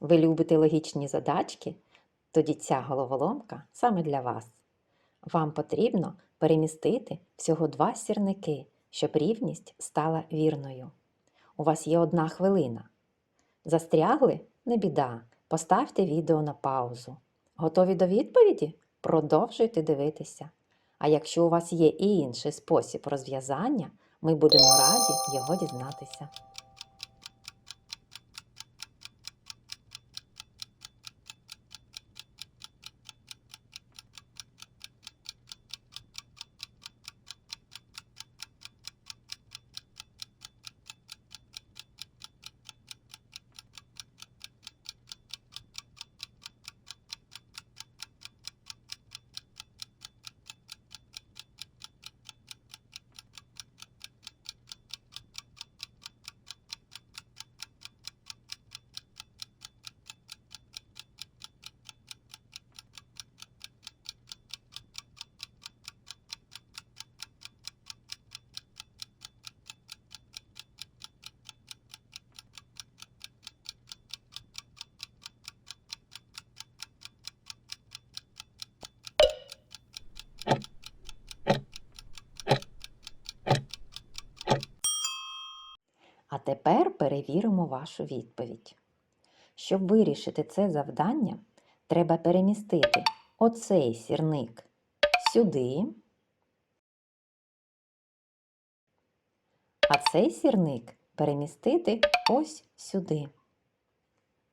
Ви любите логічні задачки? Тоді ця головоломка саме для вас. Вам потрібно перемістити всього два сірники, щоб рівність стала вірною. У вас є одна хвилина. Застрягли? Не біда. Поставте відео на паузу. Готові до відповіді? Продовжуйте дивитися. А якщо у вас є і інший спосіб розв'язання, ми будемо раді його дізнатися. А тепер перевіримо вашу відповідь. Щоб вирішити це завдання, треба перемістити оцей сірник сюди, а цей сірник перемістити ось сюди.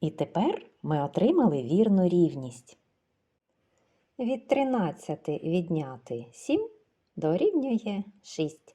І тепер ми отримали вірну рівність. Від 13 відняти 7 дорівнює 6.